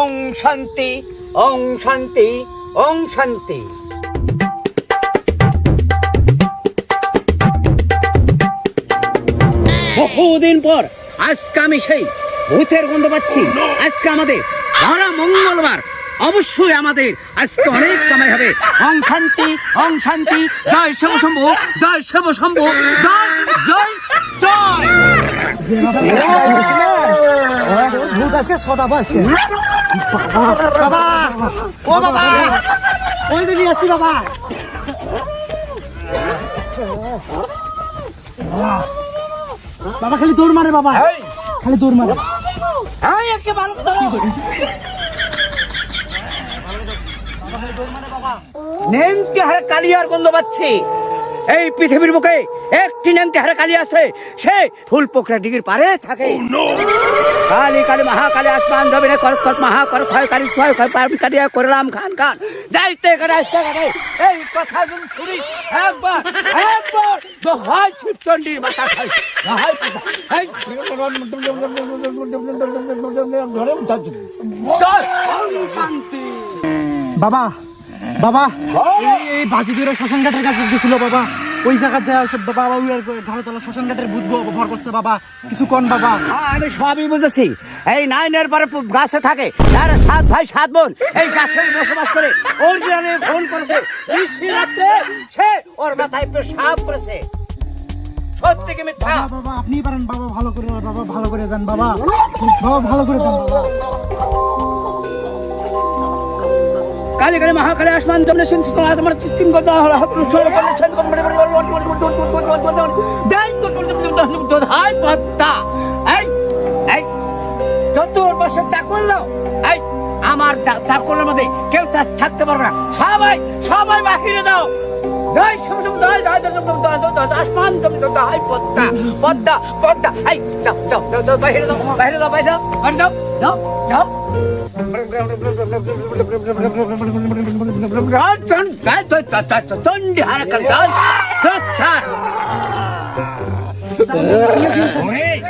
ওং শান্তি ওং শান্তি বহুদিন পর আজকে আমি সেই ভূতের গন্ধ পাচ্ছি। আজকে আমাদের ধরা মঙ্গলবার অবশ্যই আমাদের আজকে অনেক সময় হবে। অং শান্তি অং শান্তি জয় শিব শম্ভু জয় শিব শম্ভু জয় জয় জয়। ভূত আজকে আজকে? বাবা! ও বাবা! ওই আসছি বাবা! বাবা খালি দৌড় মারে বাবা। খালি দৌড় মারে। ভালো ধরো। নেংটি হারে কালিয়ার গন্ধ পাচ্ছি। এই পৃথিবীর বুকে একটি নেংটি হারে কালি আছে সে ফুল পোখরা ডিগির পারে থাকে কালী কালী মহাকালী আসমান জমিনে করত করত মহা কর ছয় কালী ছয় ছয় পারবি কালিয়া করলাম খান খান যাইতে করে আসতে করে এই কথা যদি শুনি একবার একবার দোহাই শিবচন্ডির মাথা খাই দোহাই। এই শান্তি বাবা বাবা এই বাজি শ্মশান ঘাটের কাছে গেছিল বাবা। ওই জায়গা সব বাবা ওই ঘরে তোলা শ্মশান ঘাটের ভূত ভর করছে বাবা। কিছু কোন বাবা। হ্যাঁ, আমি সবই বুঝেছি। এই নাইনের পরে গাছে থাকে। তার সাত ভাই সাত বোন। এই গাছে বসবাস করে। ওর জন্য ফোন করেছে সে ওর মাথায় সাপ করেছে। সত্যি কি মিথ্যা? বাবা আপনি পারেন। বাবা ভালো করে বাবা ভালো করে দেন বাবা। বাবা ভালো করে দেন বাবা। কালী কালী মহাকালী আসমান জমনে সিং সিং তোমার তিন গো হাত হাত সরে পড়ে ছেদ করে পড়ে পড়ে হাই পাতা এই এই চতুর বসে চাকর নাও এই, আমার চাকরের মধ্যে কেউ তা- থাকতে পারবে না। সবাই সবাই বাহিরে যাও। জয় সব সব জয় জয় জয় জয় জয় আসমান জমি জয় হাই পদ্মা পদ্মা পদ্মা এই যাও যাও যাও যাও বাহিরে যাও বাহিরে যাও বাহিরে যাও বাহিরে যাও যাও যাও চন্ডী হারা কালী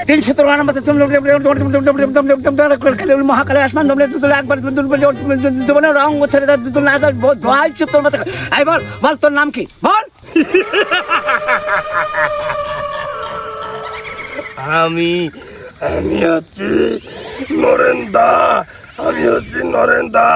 তিনশো তোর মধ্যে মহাকালে আসমান দমলে দুদলে একবার রং ছেড়ে দেয় দুদল না দেয় ধোয়াই তোর এই বল বল তোর নাম কি বল আমি আমি হচ্ছি নরেন্দা আমি হচ্ছি নরেন্দা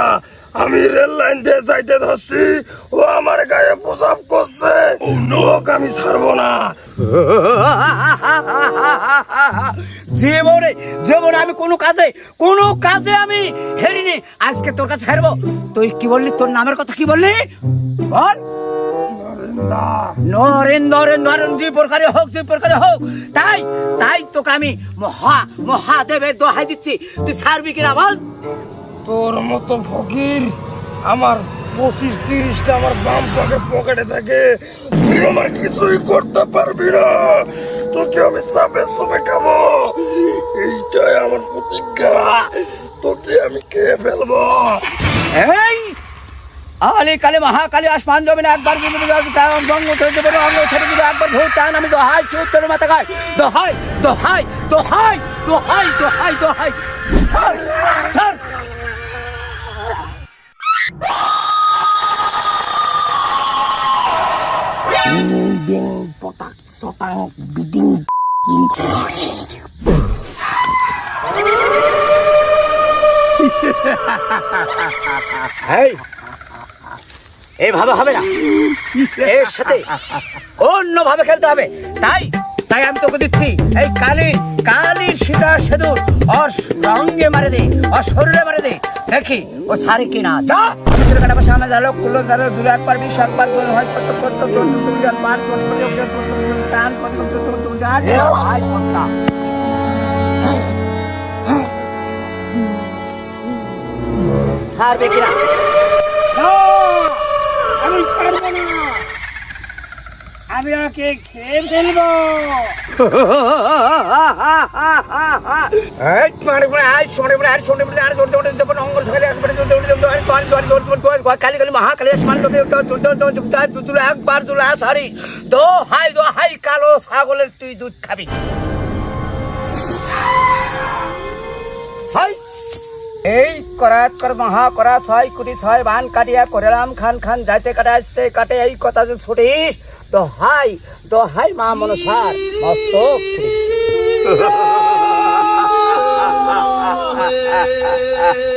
আমি রেল লাইন দিয়ে যাইতে ধরছি। ও আমার গায়ে প্রসাব করছে। লোক আমি ছাড়বো না। জীবনে জীবনে আমি কোনো কাজে কোনো কাজে আমি হেরিনি। আজকে তোর কাছে হারবো তুই কি বললি? তোর নামের কথা কি বললি? বল। নরেন্দা নরেন নরেন নরেন যে প্রকারে হোক যে প্রকারে হোক। তাই তাই তোকে আমি মহা মহাদেবের দোহাই দিচ্ছি। তুই ছাড়বি কিনা বল? তোর মতো ফকির আমার পঁচিশ তিরিশটা আমার বাম পকেট পকেটে থাকে তুই আমার কিছুই করতে পারবি না। তোকে আমি চাপে চুপে খাব। এইটাই আমার প্রতিজ্ঞা। তোকে আমি খেয়ে ফেলব। এই! আলে কালে, মহাকালী, আসমান জমিনে একবার বঙ্গ ছেড়ে দেবে অঙ্গ ছেড়ে দেবে। একবার ভোট টান আমি দোহাই চুত্তর মাথা খাই দোহাই দোহাই দোহাই দোহাই দোহাই দোহাই। ছাড় ছাড় এই এইভাবে হবে না। এর সাথে অন্য ভাবে খেলতে হবে। তাই তাই আমি তোকে দিচ্ছি এই কালী কালী সীতা সেতুর ওর রঙে মারে দে ওর শরীরে মারে দে। দেখি ও সারে কিনা। যা! ছেলে কাটা পাশে আমরা জালো কুলো জালো দুলে একবার বিশ একবার দুলে হয় কত কত তুমি জান পাঁচ চলে চলে চলে টান কত কত কত তুমি জান আই পত্তা ছাড়বে কিনা আমি ছাড়বো না আমি ওকে খেয়ে ফেলব একবার দুলা সারি দো হাই দো হাই কালো ছাগলের তুই দুধ খাবি। হাই। এই করাত কর মহা করা ছয় কোটি ছয় বান কাটিয়া করেলাম খান খান যাইতে কাটে আসতে কাটে এই কথা যে ছুটিস। তো হাই তো হাই মা মনসার মস্তক ছুটিস